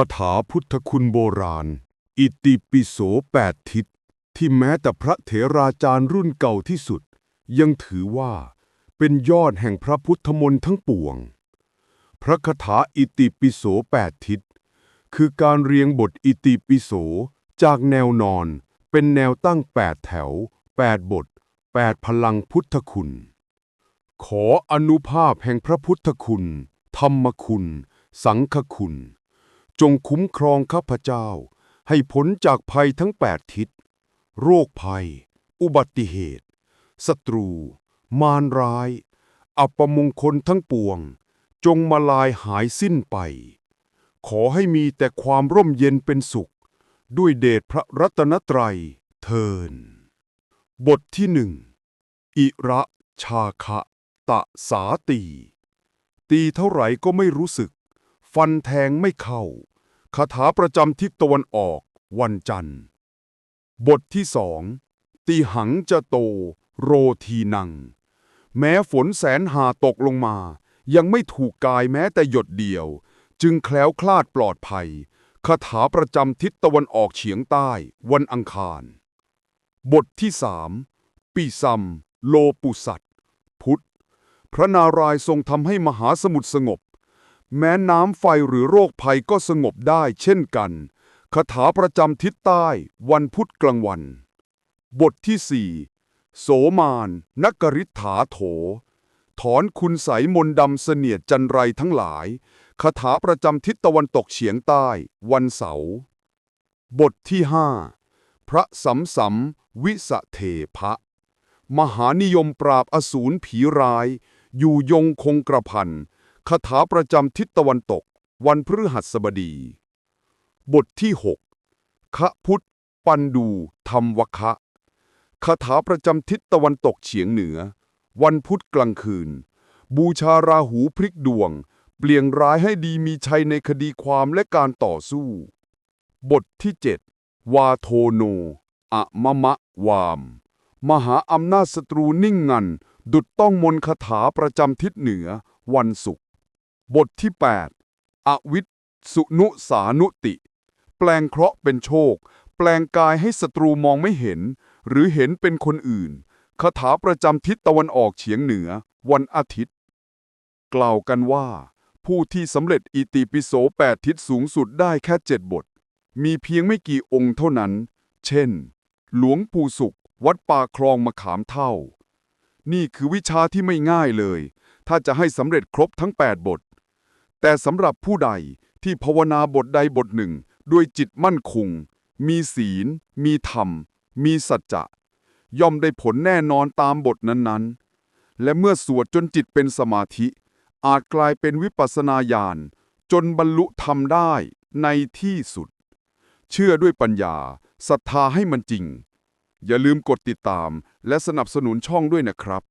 คาถาพุทธคุณโบราณ อิติปิโสแปดทิศ ที่แม้แต่พระเถราจารย์รุ่นเก่าที่สุด ยังถือว่า เป็นยอดแห่งพระพุทธมนต์ทั้งปวง พระคาถาอิติปิโสแปดทิศ คือการเรียงบทอิติปิโสจากแนวนอนเป็นแนวตั้งแปดแถวแปดบทแปดพลังพุทธคุณ ขออนุภาพแห่งพระพุทธคุณ ธรรมคุณ สังฆคุณ จงคุ้มครองข้าพเจ้า ให้พ้นจากภัยทั้งแปดทิศ โรคภัย อุบัติเหตุ ศัตรู มารร้าย อัปมงคลทั้งปวง จงมาลายหายสิ้นไป ขอให้มีแต่ความร่มเย็นเป็นสุข ด้วยเดชพระรัตนตรัยเทิน บทที่หนึ่ง อิระชาคะ ตะสาตี ตีเท่าไหร่ก็ไม่รู้สึก ฟันแทงไม่เข้า คาถาประจำทิศตะวันออก วันจันทร์ บทที่สองตีหังจะโต โรทีนัง แม้ฝนแสนหาตกลงมา ยังไม่ถูกกายแม้แต่หยดเดียว จึงแคล้วคลาดปลอดภัย คาถาประจำทิศตะวันออกเฉียงใต้ วันอังคาร บทที่สามปีซัม โลปุสัตพุทธ พระนารายทรงทำให้มหาสมุทรสงบ แม้น้ำไฟหรือโรคภัยก็สงบได้เช่นกันคาถาประจำทิศใต้ วันพุธกลางวัน บทที่สี่โสมานนักริษฐาโถ ถอนคุณใสมนดำเสนียดจันไรทั้งหลายคาถาประจำทิศตะวันตกเฉียงใต้ วันเสาร์บทที่ห้าพระสัมสัมวิสะเทพะ มหานิยมปราบอสูรผีร้าย อยู่ยงคงกระพัน คาถาประจำทิศตะวันตก วันพฤหัสบดี บทที่หกคะพุทธ ปันดู ธรรมวคะคาถาประจำทิศตะวันตกเฉียงเหนือ วันพุธกลางคืน บูชาราหูพลิกดวง เปลี่ยนร้ายให้ดีมีชัยในคดีความและการต่อสู้ บทที่เจ็ดวาโทโน อะมะมะวาม มหาอำนาจศัตรูนิ่งงัน ดุดต้องมนต์คาถาประจำทิศเหนือ วันศุกร์ บทที่ 8 อวิทสุนุสานุติ แปลงเคราะห์เป็นโชค แปลงกายให้ศัตรูมองไม่เห็น หรือเห็นเป็นคนอื่น คาถาประจำทิศตะวันออกเฉียงเหนือ วันอาทิตย์ กล่าวกันว่า ผู้ที่สำเร็จอิติปิโสแปดทิศสูงสุดได้แค่เจ็ดบท มีเพียงไม่กี่องค์เท่านั้น เช่น หลวงปู่สุข วัดป่าคลองมะขามเท่า นี่คือวิชาที่ไม่ง่ายเลย ถ้าจะให้สำเร็จครบทั้ง 8 บท แต่สำหรับผู้ใดที่ภาวนาบทใดบทหนึ่ง ด้วยจิตมั่นคง มีศีล มีธรรม มีสัจจะ ย่อมได้ผลแน่นอนตามบทนั้นๆ และเมื่อสวดจนจิตเป็นสมาธิ อาจกลายเป็นวิปัสสนาญาณจนบรรลุธรรมได้ในที่สุด เชื่อด้วยปัญญาศรัทธาให้มันจริง อย่าลืมกดติดตามและสนับสนุนช่องด้วยนะครับ